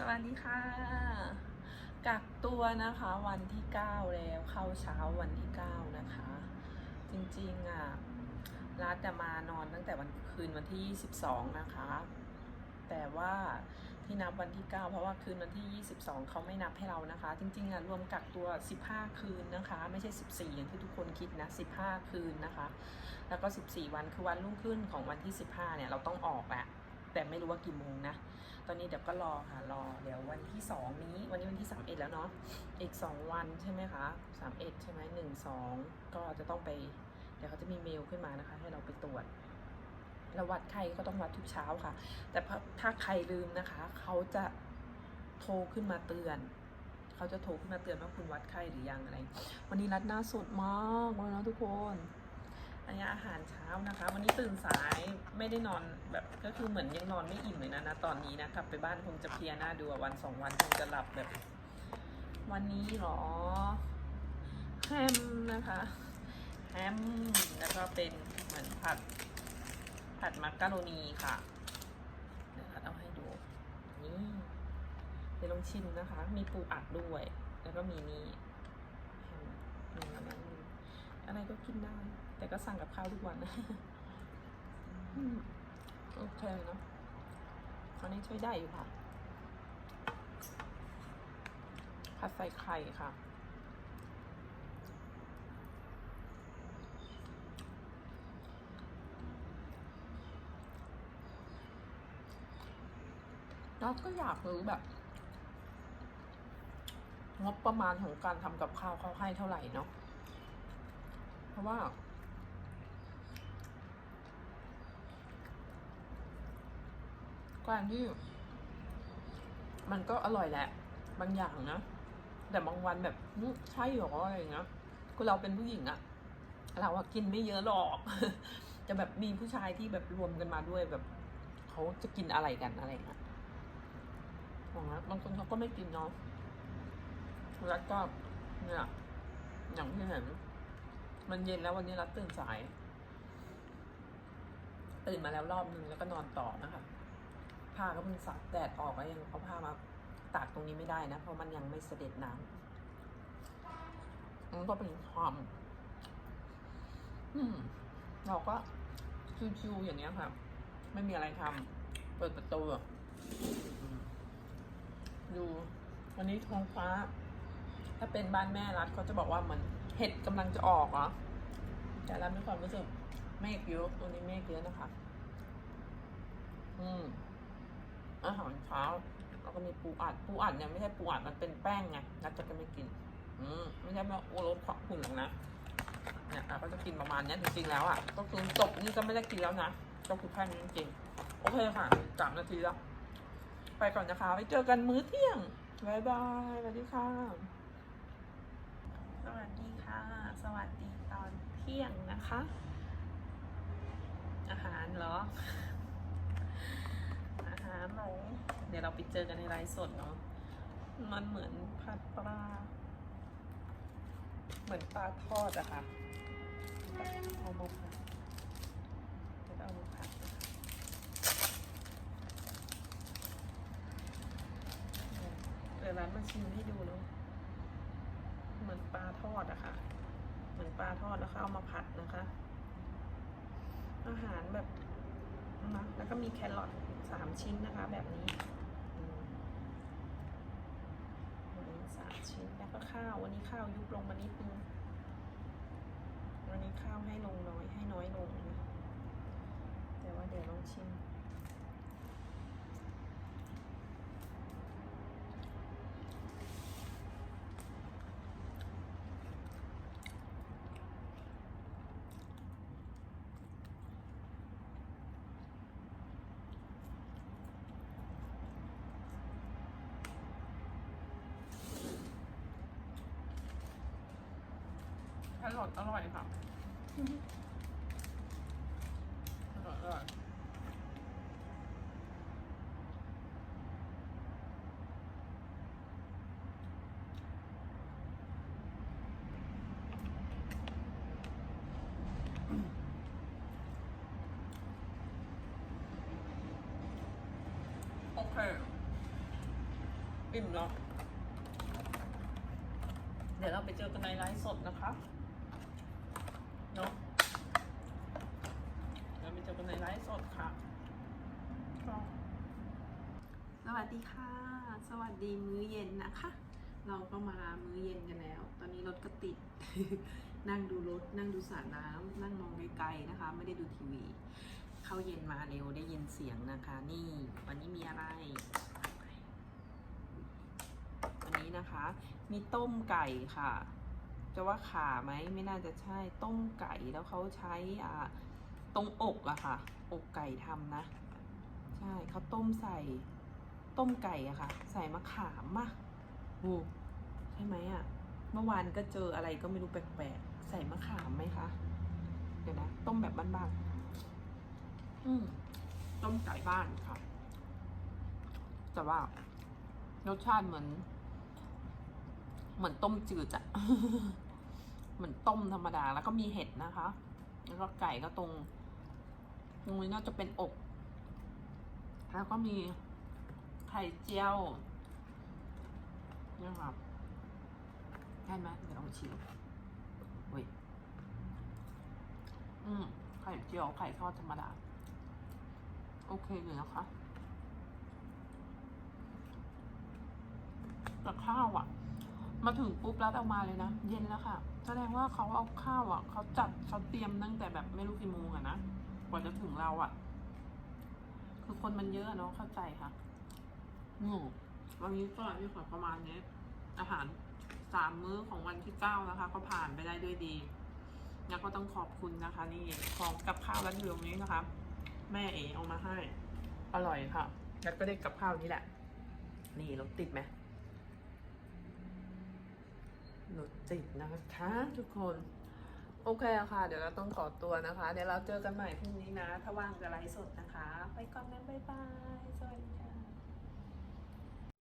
สวัสดีค่ะ กักตัวนะคะวันที่ 9 แล้วเข้าเช้าวันที่ 9 นะคะ จริงๆอะรัฐจะมานอนตั้งแต่วันคืนวันที่ 22 นะคะ แต่ว่าที่นับวันที่ 9 เพราะว่าคืนวันที่ 22 เขาไม่นับให้เรานะคะ จริงๆอะรวมกักตัว 15 คืนนะคะ ไม่ใช่ 14 อย่างที่ทุกคนคิดนะ 15 คืนนะคะ แล้วก็ 14 วันคือวันรุ่งขึ้นของวันที่ 15 เนี่ยเราต้องออกแหละ แต่ไม่รู้ว่ากี่โมงนะ ตอนนี้เดี๋ยวก็รอค่ะ รอ เดี๋ยววันที่2นี้ วันนี้วันที่31แล้วเนาะ อีก2วันใช่ไหมคะ31ใช่ไหม1 2ก็จะต้องไป เดี๋ยวเขาจะมีเมลขึ้นมานะคะ ให้เราไปตรวจแล้ววัดไข้ก็ต้องวัดทุกเช้าค่ะ แต่ถ้าใครลืมนะคะ เขาจะโทรขึ้นมาเตือน เขาจะโทรขึ้นมาเตือนว่าคุณวัดไข้หรือยังอะไร วันนี้รัดหน้าสดมากเลยนะทุกคน อันนี้อาหารเช้านะคะ วันนี้ตื่นสายไม่ได้นอนแบบก็คือเหมือนยังนอนไม่อิ่มเลยนะนะตอนนี้นะกลับไปบ้านคงจะเพลียหน้าดูวันสองวันคงจะหลับแบบ วันนี้เหรอแฮมนะคะแฮมแล้วก็เป็นเหมือนผัดผัดมักกะโรนีค่ะเดี๋ยวเอาให้ดูนี่เดี๋ยวลองชิมนะคะ มีปูอัดด้วย แล้วก็มีนี่แฮมหนึ่งอะไรหนึ่งอะไร ก็กินได้ แต่ก็สั่งกับข้าวทุกวันนะโอเคเนอะอันนี้ช่วยได้อยู่ค่ะ ผัดใส่ไข่ค่ะ แล้วก็อยากรู้แบบงบประมาณของการทำกับข้าวเขาให้เท่าไหร่เนาะ เพราะว่า การที่ มันก็อร่อยแหละ บางอย่างนะ แต่บางวันแบบใช่หรออะไรอย่างเงี้ยคือเราเป็นผู้หญิงอะเราอะกินไม่เยอะหรอก จะแบบมีผู้ชายที่แบบรวมกันมาด้วยแบบเขาจะกินอะไรกันอะไรเงี้ยของรัฐบางคนเขาก็ไม่กินเนาะรัฐก็เนี่ยอย่างที่เห็น มันเย็นแล้ววันนี้รัฐตื่นสาย ตื่นมาแล้วรอบนึงแล้วก็นอนต่อนะคะ ผ้าก็เพิ่งซักแดดออกแล้วยังเอาผ้ามาตากตรงนี้ไม่ได้นะ เพราะมันยังไม่เสด็จน้ำมันก็เป็นความอืม เราก็ชิวๆอย่างเงี้ยค่ะ ไม่มีอะไรทำเปิดประตูดู วันนี้ท้องฟ้า ถ้าเป็นบ้านแม่รัฐเขาจะบอกว่าเหมือน เห็ดกำลังจะออกเหรอแต่รัฐมีความรู้สึกเมฆเยอะตัวนี้เมฆเยอะนะคะ อืมอาหารเช้าแล้วก็มีปูอัด ปูอัดเนี่ยไม่ใช่ปูอัดมันเป็นแป้งไงนัดจะก็ไม่กิน อืมไม่ใช่ว่าโอ้ลดความหุ่นหรอกนะเนี่ยเราก็จะกินประมาณนี้จริงๆแล้วอะก็คือจบนี่ก็ไม่ได้กินแล้วนะก็คือแค่นี้จริงๆโอเคค่ะสามนาทีแล้ว ไปก่อนนะคะไว้เจอกันมื้อเที่ยงบายบายสวัสดีค่ะ วัสดีค่ะ สวัสดีตอนเที่ยงนะคะ อาหารเหรอ อาหารหนูเดี๋ยวเราไปเจอกันในไลฟ์สดเนาะมันเหมือนผัดปลา เหมือนปลาทอดอะค่ะเอามาผัดเดี๋ยวเอามาผัดเดี๋ยวร้านมาชิมให้ดูเนาะ ทอดอะค่ะ เหมือนปลาทอดแล้วเขาเอามาผัดนะคะ อาหารแบบนะแล้วก็มีแครอทสามชิ้นนะคะ แบบนี้อืมอันนี้สามชิ้นแล้วก็ข้าว วันนี้ข้าวยุบลงมานิดนึง วันนี้ข้าวให้ลงน้อยให้น้อยลงนะแต่ว่าเดี๋ยวลองชิม ร่อยอร่อยค่ะอร่อยอร่อยโอเคอิ่มเนาะเดี๋ยวเราไปเจอกันในไลฟ์สดนะคะ เนาะเราไปเจอกันในไลฟ์สดค่ะ สวัสดีค่ะ สวัสดีมื้อเย็นนะคะ เราก็มามื้อเย็นกันแล้ว ตอนนี้รถก็ติด นั่งดูรถ นั่งดูสระน้ำนั่งมองไกลๆนะคะ ไม่ได้ดูทีวี เข้าเย็นมาเร็วได้ยินเสียงนะคะ นี่วันนี้มีอะไรวันนี้นะคะ มีต้มไก่ค่ะ จะว่าขาไหมไม่น่าจะใช่ต้มไก่แล้วเขาใช้อ่าตรงอกอะค่ะ อกไก่ทำนะ ใช่เขาต้มใส่ต้มไก่อะค่ะ ใส่มะขามมะโอ้ใช่ไหมอะเมื่อวานก็เจออะไรก็ไม่รู้แปลกๆใส่มะขามไหมคะเดี๋ยวนะต้มแบบบ้านๆอืมต้มไก่บ้านค่ะ แต่ว่ารสชาติเหมือน เหมือนต้มจืดอะ เหมือนต้มธรรมดา แล้วก็มีเห็ดนะคะ แล้วก็ไก่ก็ตรงตรงนี้น่าจะเป็นอก แล้วก็มีไข่เจียวนี่ค่ะได้ไหมเดี๋ยวลองชิมเว้ยอืมไข่เจียวไข่ทอดธรรมดา โอเคเลยนะคะแต่ข้าวอะ มาถึงปุ๊บแล้วเอามาเลยนะ เย็นแล้วค่ะ แสดงว่าเขาเอาข้าวอะเขาจัดเขาเตรียมตั้งแต่แบบไม่รู้กี่โมงอะนะกว่าจะถึงเราอะ คือคนมันเยอะอะเนาะเข้าใจค่ะอืมวันนี้ก็มีขอประมาณนี้อาหารสามมื้อของวันที่เก้านะคะ ก็ผ่านไปได้ด้วยดีแล้วก็ต้องขอบคุณนะคะ นี่ของกับข้าวร้านเดียวนี้นะคะ แม่เอเอามาให้ อร่อยค่ะแล้วก็ได้กับข้าวนี้แหละ นี่รถติดไหม หนูจิตนะคะ ทุกคน โอเคอะค่ะ เดี๋ยวเราต้องขอตัวนะคะ เดี๋ยวเราเจอกันใหม่พรุ่งนี้นะ ถ้าว่างจะไลฟ์สดนะคะ ไปก่อนนะบ๊ายบาย สวัสดีค่ะ